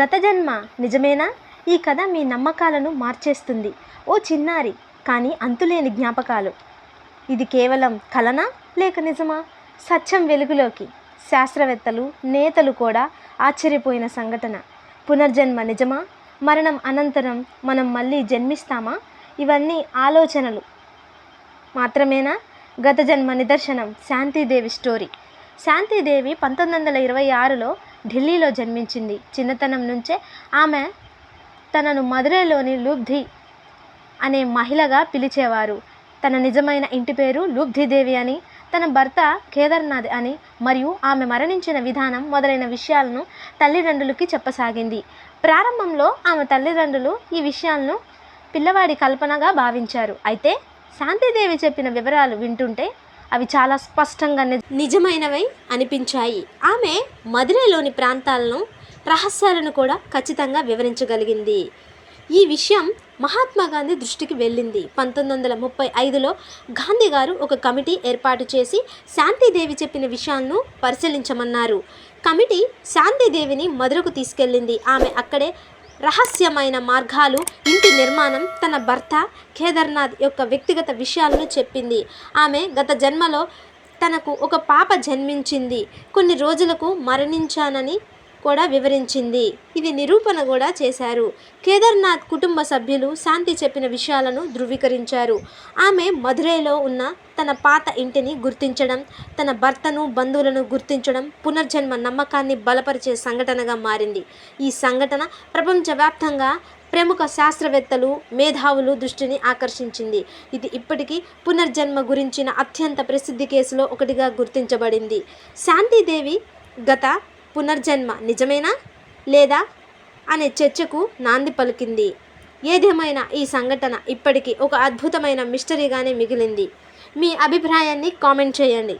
గత జన్మ. నిజమేనా? ఈ కథ మీ నమ్మకాలను మార్చేస్తుంది. ఓ చిన్నారి కానీ అంతులేని జ్ఞాపకాలు. ఇది కేవలం కలనా లేక నిజమా? సత్యం వెలుగులోకి. శాస్త్రవేత్తలు నేతలు కూడా ఆశ్చర్యపోయిన సంఘటన. పునర్జన్మ నిజమా? మరణం అనంతరం మనం మళ్ళీ జన్మిస్తామా? ఇవన్నీ ఆలోచనలు. మాత్రమేనా? గత జన్మ నిదర్శనం శాంతిదేవి స్టోరీ. శాంతిదేవి పంతొమ్మిది వందల ఇరవై ఆరులో ఢిల్లీలో జన్మించింది. చిన్నతనం నుంచే ఆమె తనను మదురైలోని లుబ్ధి అనే మహిళగా పిలిచేవారు. తన నిజమైన ఇంటి పేరు లుబ్ధిదేవి అని తన భర్త కేదార్నాథ్ అని మరియు ఆమె మరణించిన విధానం మొదలైన విషయాలను తల్లిదండ్రులకి చెప్పసాగింది. ప్రారంభంలో ఆమె తల్లిదండ్రులు ఈ విషయాలను పిల్లవాడి కల్పనగా భావించారు. అయితే శాంతిదేవి చెప్పిన వివరాలు వింటుంటే అవి చాలా స్పష్టంగా నిజమైనవై అనిపించాయి. ఆమె మదురైలోని ప్రాంతాలను రహస్యాలను కూడా ఖచ్చితంగా వివరించగలిగింది. ఈ విషయం మహాత్మా గాంధీ దృష్టికి వెళ్ళింది. పంతొమ్మిది వందల ముప్పై ఐదులో గాంధీ గారు ఒక కమిటీ ఏర్పాటు చేసి శాంతిదేవి చెప్పిన విషయాలను పరిశీలించమన్నారు. కమిటీ శాంతిదేవిని మధురకు తీసుకెళ్ళింది. ఆమె అక్కడే రహస్యమైన మార్గాలు ఇంటి నిర్మాణం తన భర్త కేదార్నాథ్ యొక్క వ్యక్తిగత విషయాలను చెప్పింది. ఆమె గత జన్మలో తనకు ఒక పాప జన్మించింది. కొన్ని రోజులకు మరణించానని కూడా వివరించింది. ఇది నిరూపణ కూడా చేశారు. కేదార్నాథ్ కుటుంబ సభ్యులు శాంతి చెప్పిన విషయాలను ధృవీకరించారు. ఆమె మధురైలో ఉన్న తన పాత ఇంటిని గుర్తించడం తన భర్తను బంధువులను గుర్తించడం పునర్జన్మ నమ్మకాన్ని బలపరిచే సంఘటనగా మారింది. ఈ సంఘటన ప్రపంచవ్యాప్తంగా ప్రముఖ శాస్త్రవేత్తలు మేధావులు దృష్టిని ఆకర్షించింది. ఇది ఇప్పటికీ పునర్జన్మ గురించిన అత్యంత ప్రసిద్ధి కేసులో ఒకటిగా గుర్తించబడింది. శాంతిదేవి గత పునర్జన్మ నిజమేనా లేదా అనే చర్చకు నాంది పలికింది. ఏదేమైనా ఈ సంఘటన ఇప్పటికీ ఒక అద్భుతమైన మిస్టరీగానే మిగిలింది. మీ అభిప్రాయాన్ని కామెంట్ చేయండి.